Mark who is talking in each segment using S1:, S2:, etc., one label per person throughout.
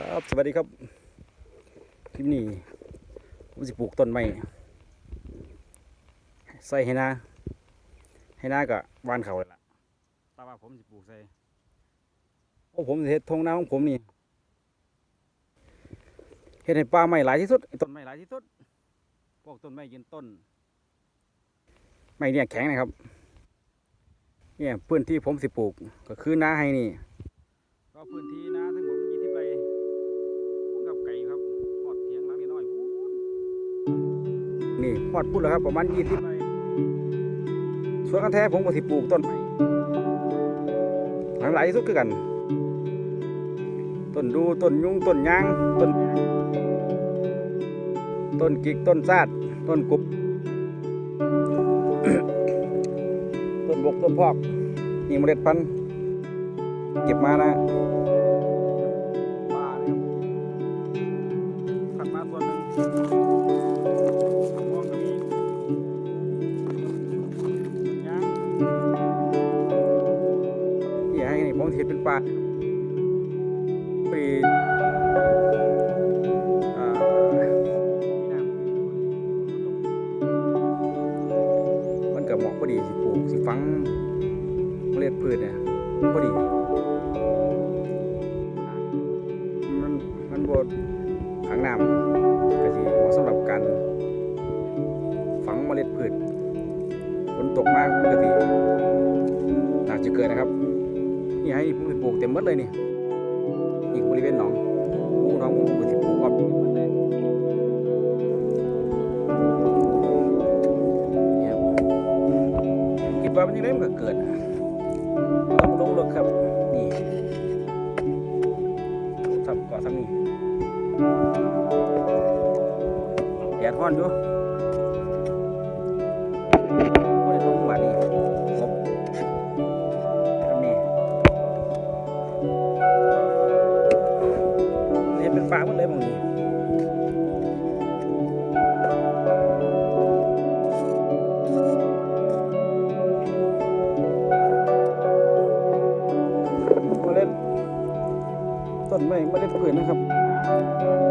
S1: ครับสวัสดีครับคลิปนี้ผมจะปลูกต้นไม้ใส่ให้นาให้นากับวานเขาเลยล่ะแต่ว่าผมจะปลูกใส่โอ้ผมเฮ็ดทงนาของผมนี่เฮ็ดให้ป่าไม้หลายที่สุดต้นไม้หลายที่สุดพวกต้นไม้ยืนต้นไม้เนี่ยแข็งนะครับ เนี่ยพื้นที่ผมสิปลูกก็คือนาให้นี่ ก็พื้นที่นาทั้ง นี่หอดพูดแล้วครับประมาณยี่สิบไร่ส่วนกันแท้ผมก็สิปลูกต้นไม้หลากหลายที่สุดคือกันต้นดูต้นยุงต้นยางต้นต้นกิกต้นซาดต้นกุบต้นบกต้นพอกนี่เมล็ดพันธุ์เก็บมานะ ป็นป่าปอ่ามันก็เหมาะพอดีสิปลูกสิฟังเมล็ดพืชเนี่ยพอดี มันมันบดขังน้ำก็สิเหมาะสำหรับการฝังเมล็ดพืชฝนตกมากมันก็สิน่าจะเกิดนะครับ นี่ให้ผมปลูกเต็มหมดเลยนี่อีกบริเวณหนองปลูกหนองผมก็สิปลูกออกเต็มหมดเลยเนี่ยคิดว่ามันยังไงมันก็เกิดต้องลงลึกครับนี่ทับเกาะทำนี่แดดร้อนอยู่ หมดเลยมองนี้ต้นไม้เมล็ดพืชนะครับ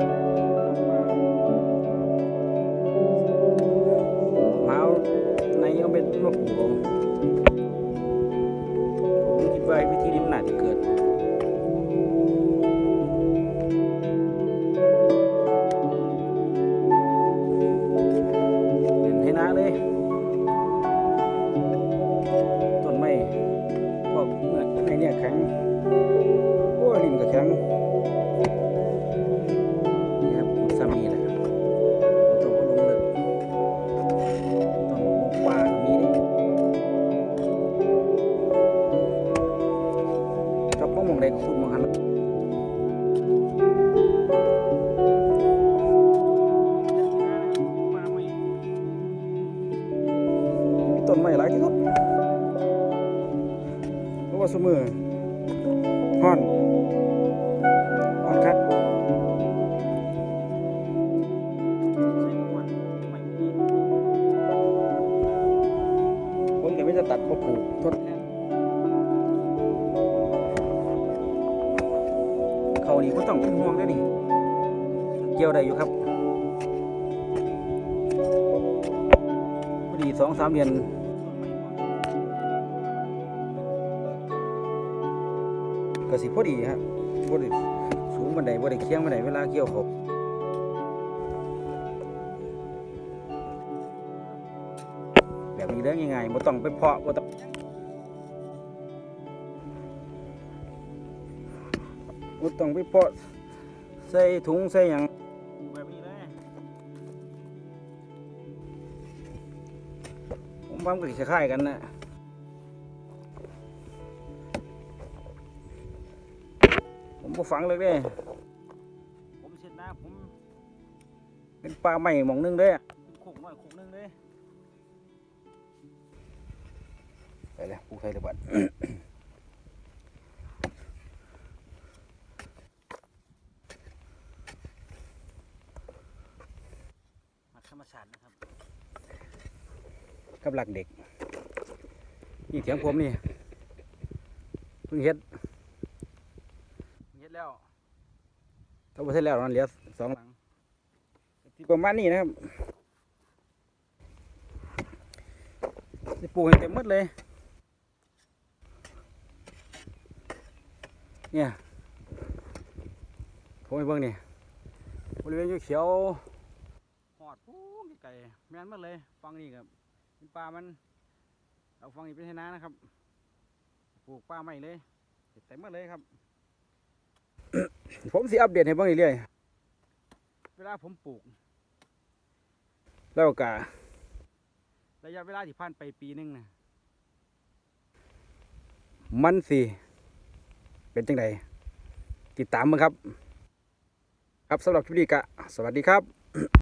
S1: สมือฮอนฮ้อนครับผมก็ไม่จะตัดมาปลูกทดแทนเขานี่ก็ต้องเป็นห่วงด้วนี่ เกี่ยวได้อยู่ครับพอดีสองสามเดือน ก็สิพอดีครับบ่ได้สูงบันไดบ่ได้เคียงบันไดเวลาเกี่ยวเขาแบบนี้เรื่องง่ายๆบ่ต้องไปเพาะบ่ต้องบ่ต้องไปเพาะใส่ถุงใส่หยังแบบนี้เลยผมว่ามันก็สิคล้ายๆกันนะ ผมก็ฝังเลยเด้ ผมเช็ดหน้าผมเป็นปลาใหม่หมองหนึงเด้เป็นโขกน้อยโขกหนึงเด้ไปเลยปูใส่ระเบิดมาธรรมชาตินะครับกับหลักเด็กนี่เถียงผมนี่เพิ่งเฮ็ดเฮ็ด แล้วถ้าบ่เสร็จแล้วมันเหลือสองหลังที่ประมาณนี้นะครับปลูกให้เต็มหมดเลย เนี่ยผมไปเบิ่งนี่บริเวณเขียวหอดปูไก่แม่นหมดเลยฟังนี่ครับเป็นป่ามันเอาฟังนี่เป็นไทนานะครับ ปลูกป่าใหม่เลยเต็มหมดเลยครับ ผมสิอัปเดตให้เบิ่งเรื่อยๆเวลาผมปลูก แล้วก็ระยะเวลาที่ผ่านไปปีหนึงนะมันสิเป็นจังไดติดตามมั้งครับ ครับสำหรับคลิปนี้กะสวัสดีครับ